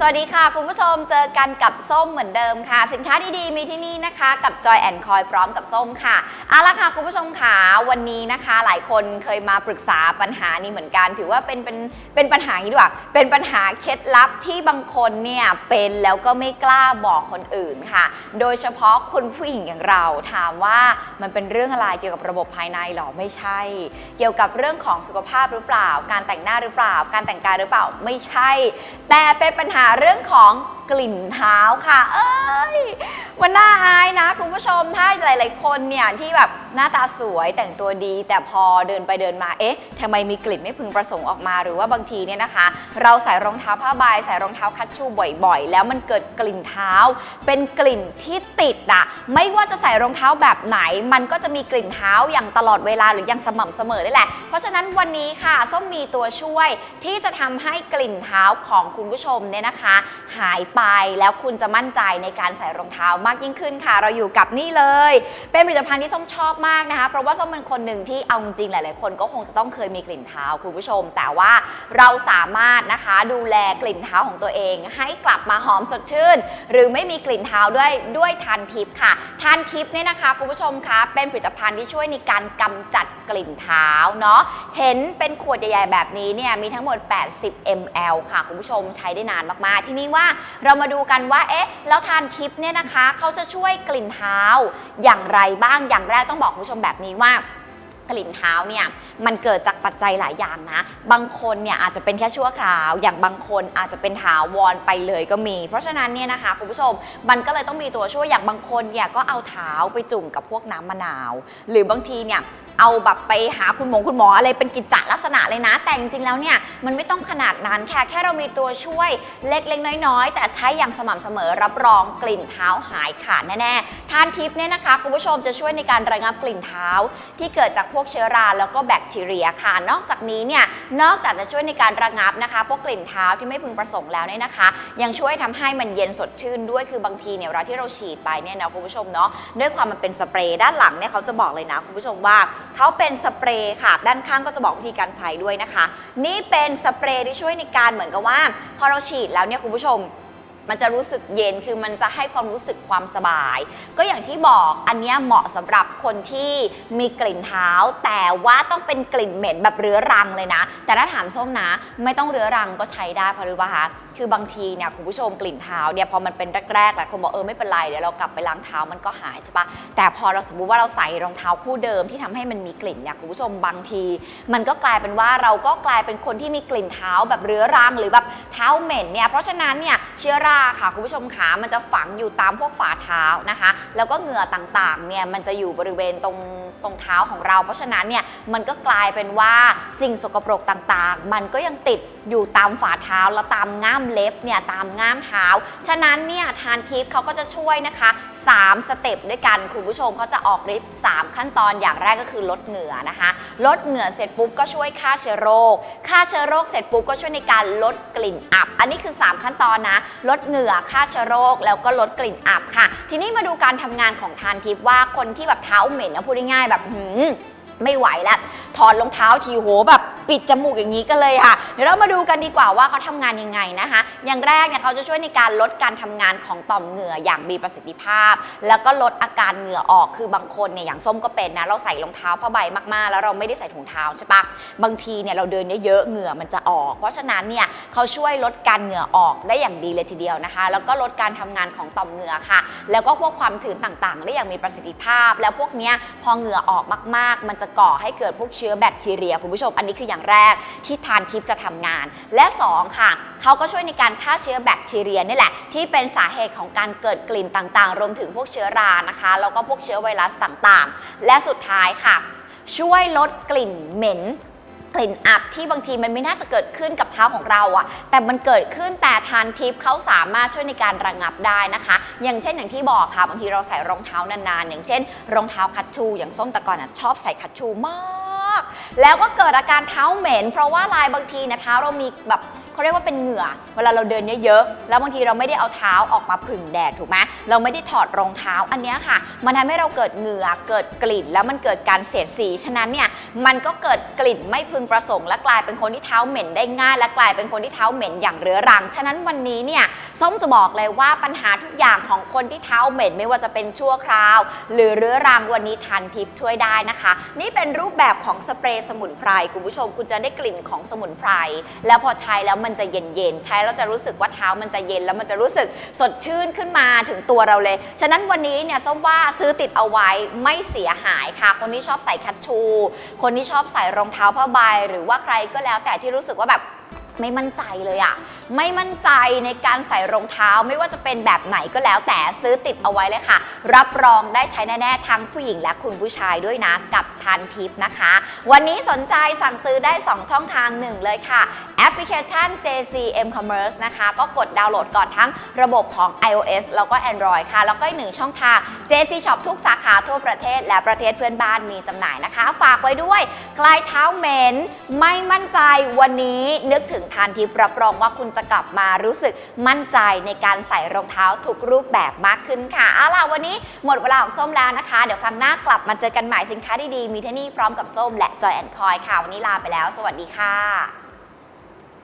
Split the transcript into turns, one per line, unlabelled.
สวัสดีค่ะ คุณผู้ชมเจอกันกับส้มเหมือนเดิมค่ะ สินค้าดีๆ มีที่นี่นะคะ กับ Joy and Coy พร้อมกับส้มค่ะเอาละค่ะคุณผู้ชมค่ะวันนี้นะคะ หลายคนเคยมาปรึกษาปัญหานี้เหมือนกัน ถือว่าเป็นเป็นเป็นปัญหาอย่างนี้ดีกว่าเป็นปัญหาเคล็ดลับที่บางคนเนี่ยเป็นแล้วก็ไม่กล้าบอกคนอื่นค่ะ โดยเฉพาะคุณผู้หญิงอย่างเราถามว่ามันเป็นเรื่องอะไรเกี่ยวกับระบบภายในหรอไม่ใช่ เกี่ยวกับเรื่องของสุขภาพหรือเปล่า การแต่งหน้าหรือเปล่า การแต่งกายหรือเปล่าไม่ใช่ แต่เป็นปัญหาเรื่องของ กลิ่นเท้าค่ะ เอ้ยมันน่าอายนะ คุณผู้ชมถ้าหลาย ๆ คนเนี่ยที่แบบหน้าตาสวยแต่งตัวดี แต่พอเดินไปเดินมาเอ๊ะทำไมมีกลิ่นไม่พึงประสงค์ออกมาหรือว่าบางทีเนี่ยนะคะ เราใส่รองเท้าผ้าใบใส่รองเท้าคัชชูบ่อย ๆ แล้วมันเกิดกลิ่นเท้า เป็นกลิ่นที่ติดอะไม่ว่าจะใส่รองเท้าแบบไหน มันก็จะมีกลิ่นเท้าอย่างตลอดเวลาหรืออย่างสม่ำเสมอนี่แหละ เพราะฉะนั้นวันนี้ค่ะส้มมีตัวช่วยที่จะทำให้กลิ่นเท้าของคุณผู้ชมเนี่ยนะคะ หายไปแล้วคุณจะมั่นใจในการใส่รองเท้ามากยิ่งขึ้นค่ะ เราอยู่กับนี่เลย เป็นผลิตภัณฑ์ที่ส้มชอบมากนะคะ เพราะว่าส้มเป็นคนหนึ่งที่เอาจริงหลาย ๆ คนก็คงจะต้องเคยมีกลิ่นเท้าคุณผู้ชม แต่ว่าเราสามารถนะคะดูแลกลิ่นเท้าของตัวเอง ให้กลับมาหอมสดชื่น หรือไม่มีกลิ่นเท้าด้วยด้วยทานทิปค่ะทานทิปเนี่ยนะคะคุณผู้ชมคะเป็นผลิตภัณฑ์ที่ช่วยในการกำจัดกลิ่นเท้าเนาะเห็นเป็นขวดใหญ่ ๆ แบบนี้เนี่ยมีทั้งหมด 80 ml ค่ะคุณผู้ชมใช้ได้นานมาก ๆ ที่นี่ว่าเรามาดูกันว่าเอ๊ะแล้วทานทิปเนี่ยนะคะเขาจะช่วยกลิ่นเท้าอย่างไรบ้างอย่างแรกต้องบอกคุณผู้ชมแบบนี้ว่า กลิ่นเท้าเนี่ยมันเกิดจากปัจจัยหลายอย่างนะ บางคนเนี่ยอาจจะเป็นแค่ชั่วคราว อย่างบางคนอาจจะเป็นถาวรไปเลยก็มี เพราะฉะนั้นเนี่ยนะคะคุณผู้ชมมันก็เลยต้องมีตัวช่วยอย่างบางคนเนี่ยก็เอาเท้าไปจุ่มกับพวกน้ำมะนาว หรือบางทีเนี่ยเอาแบบไปหาคุณหมอคุณหมออะไรเป็นกิจจลักษณะเลยนะ แต่จริงๆแล้วเนี่ยมันไม่ต้องขนาดนั้นแค่แค่เรามีตัวช่วยเล็กๆน้อยๆ แต่ใช้อย่างสม่ำเสมอรับรองกลิ่นเท้าหายขาดแน่ๆทานทิปเนี่ยนะคะคุณผู้ชมจะช่วยในการระงับกลิ่นเท้าที่เกิดจากพวกวกเชื้อราแล้วก็แบคทีเรียค่ะ นอกจากนี้เนี่ยนอกจากจะช่วยในการระงับนะคะ พวกกลิ่นเท้าที่ไม่พึงประสงค์แล้วเนี่ยนะคะ ยังช่วยทำให้มันเย็นสดชื่นด้วยคือบางทีเนี่ยเวลาที่เราฉีดไปเนี่ยนะคุณผู้ชมเนาะด้วยความมันเป็นสเปรย์ด้านหลังเนี่ยเขาจะบอกเลยนะคุณผู้ชมว่าเขาเป็นสเปรย์ค่ะ ด้านข้างก็จะบอกวิธีการใช้ด้วยนะคะ นี่เป็นสเปรย์ที่ช่วยในการเหมือนกับว่า พอเราฉีดแล้วเนี่ยคุณผู้ชม มันจะรู้สึกเย็นคือมันจะให้ความรู้สึกความสบาย ก็อย่างที่บอกอันเนี้ยเหมาะสำหรับคนที่มีกลิ่นเท้า แต่ว่าต้องเป็นกลิ่นเหม็นแบบเรื้อรังเลยนะ แต่ถ้าถามส้มนะ ไม่ต้องเรื้อรังก็ใช้ได้เพราะรู้ป่ะคะ คือบางทีเนี่ยคุณผู้ชมกลิ่นเท้าเนี่ยพอมันเป็นแรกๆหลายคนบอกเออไม่เป็นไรเดี๋ยวเรากลับไปล้างเท้ามันก็หายใช่ปะแต่พอเราสมมุติว่าเราใส่รองเท้าคู่เดิมที่ทำให้มันมีกลิ่นเนี่ยคุณผู้ชมบางที มันก็กลายเป็นว่าเราก็กลายเป็นคนที่มีกลิ่นเท้าแบบเรื้อรังหรือแบบเท้าเหม็นเนี่ยเพราะฉะนั้นเนี่ยเชื้อราค่ะคุณผู้ชมขามันจะฝังอยู่ตามพวกฝ่าเท้านะคะ แล้วก็เหงื่อต่างๆเนี่ยมันจะอยู่บริเวณตรงตรงเท้าของเรา เพราะฉะนั้นเนี่ยมันก็กลายเป็นว่าสิ่งสกปรกต่างๆ มันก็ยังติดอยู่ตามฝ่าเท้าแล้วตามง่ามเล็บเนี่ยตามง่ามเท้า ฉะนั้นเนี่ยทานทิปเขาก็จะช่วยนะคะ 3 สเต็ปด้วยกันคุณผู้ชมเขาจะออกฤทธิ์3ขั้นตอนอย่างแรกก็คือลดเหงื่อนะคะ ลดเหงื่อเสร็จปุ๊บก็ช่วยฆ่าเชื้อโรคฆ่าเชื้อโรคเสร็จปุ๊บก็ช่วยในการลดกลิ่นอับ อันนี้คือ 3 ขั้นตอนนะ ลดเหงื่อฆ่าเชื้อโรคแล้วก็ลดกลิ่นอับค่ะ ทีนี้มาดูการทำงานของทานทิปว่าคนที่แบบเท้าเหม็นนะพูดง่ายๆแบบหืมไม่ไหวแล้วถอดรองเท้าทีโหแบบ ปิดจมูกอย่างนี้กันเลยค่ะ เดี๋ยวเรามาดูกันดีกว่าว่าเขาทำงานยังไงนะคะ อย่างแรกเนี่ยเขาจะช่วยในการลดการทำงานของต่อมเหงื่ออย่างมีประสิทธิภาพ แล้วก็ลดอาการเหงื่อออก คือบางคนเนี่ยอย่างส้มก็เป็นนะ เราใส่รองเท้าผ้าใบมากๆ แล้วเราไม่ได้ใส่ถุงเท้าใช่ปะบางทีเนี่ยเราเดินเยอะๆเหงื่อมันจะออก เพราะฉะนั้นเนี่ยเขาช่วยลดการเหงื่อออกได้อย่างดีเลยทีเดียวนะคะ แล้วก็ลดการทำงานของต่อมเหงื่อค่ะ แล้วก็พวกความชื้นต่างๆ ได้อย่างมีประสิทธิภาพ แล้วพวกเนี้ยพอเหงื่อออกมาก ๆ มันจะก่อให้เกิดพวกเชื้อแบคทีเรียคุณผู้ชมอันนี้คืออย่างแรกที่ทานทิปจะทำงาน และ 2 ค่ะ เขาก็ช่วยในการฆ่าเชื้อแบคทีเรียนี่แหละ ที่เป็นสาเหตุของการเกิดกลิ่นต่างๆ รวมถึงพวกเชื้อรานะคะ แล้วก็พวกเชื้อไวรัสต่างๆ และสุดท้ายค่ะ ช่วยลดกลิ่นเหม็นกลิ่นอับที่บางทีมันไม่น่าจะเกิดขึ้นกับเท้าของเราอะแต่มันเกิดขึ้นแต่ทานทิปเขาสามารถช่วยในการระงับได้นะคะ อย่างเช่นอย่างที่บอกค่ะบางทีเราใส่รองเท้านานๆ อย่างเช่น รองเท้าคัชชู อย่างส้มตะกอนอะชอบใส่คัชชูมาก แล้วก็เกิดอาการเท้าเหม็น เพราะว่าลายบางทีนะเท้าเรามีแบบ เขาเรียกว่าเป็นเหงื่อ เวลาเราเดินเยอะๆ แล้วบางทีเราไม่ได้เอาเท้าออกมาผึ่งแดดถูกไหมเราไม่ได้ถอดรองเท้าอันนี้ค่ะ มันทำให้เราเกิดเหงื่อ เกิดกลิ่น แล้วมันเกิดการเสียดสี ฉะนั้นเนี่ย มันก็เกิดกลิ่นไม่พึงประสงค์ และกลายเป็นคนที่เท้าเหม็นได้ง่าย และกลายเป็นคนที่เท้าเหม็นอย่างเรื้อรัง ฉะนั้นวันนี้เนี่ย ส้มจะบอกเลยว่าปัญหาทุกอย่างของคนที่เท้าเหม็นไม่ว่าจะเป็นชั่วคราว หรือเรื้อรังวันนี้ทันทิปช่วยได้นะคะ นี่เป็นรูปแบบของสเปรย์สมุนไพรคุณผู้ชม คุณจะได้กลิ่นของสมุนไพร แล้วพอใช้แล้วมันมันจะเย็นๆ ใช้แล้วจะรู้สึกว่าเท้ามันจะเย็นแล้วมันจะรู้สึกสดชื่นขึ้นมาถึงตัวเราเลย ฉะนั้นวันนี้เนี่ยส้มว่าซื้อติดเอาไว้ไม่เสียหายค่ะ คนที่ชอบใส่คัชชู คนที่ชอบใส่รองเท้าผ้าใบหรือว่าใครก็แล้วแต่ที่รู้สึกว่าแบบ ไม่มั่นใจเลยอะไม่มั่นใจในการใส่รองเท้าไม่ว่าจะเป็นแบบไหนก็แล้วแต่ซื้อติดเอาไว้เลยค่ะ รับรองได้ใช้แน่ๆทั้งผู้หญิงและคุณผู้ชายด้วยนะกับทันทิปนะคะ วันนี้สนใจสั่งซื้อได้ 2 ช่องทางหนึ่งเลยค่ะ แอปพลิเคชัน JCM Commerce นะคะ ก็กดดาวน์โหลดก่อนทั้งระบบของ iOS แล้วก็ Android ค่ะ แล้วก็อีกหนึ่งช่องทาง JC Shop ทุกสาขาทั่วประเทศและประเทศเพื่อนบ้านมีจำหน่ายนะคะ ฝากไว้ด้วยใกลายเท้าเหม็นไม่มั่นใจวันนี้นึกถึงทานทิปรับรองว่าคุณจะกลับมารู้สึกมั่นใจในการใส่รองเท้าทุกรูปแบบมากขึ้นค่ะเอาล่ะวันนี้หมดเวลาของส้มแล้วนะคะ เดี๋ยวครั้งหน้ากลับมาเจอกันใหม่สินค้าดีๆมีที่นี่พร้อมกับส้มและจอยแอนคอยค่ะวันนี้ลาไปแล้ว สวัสดีค่ะ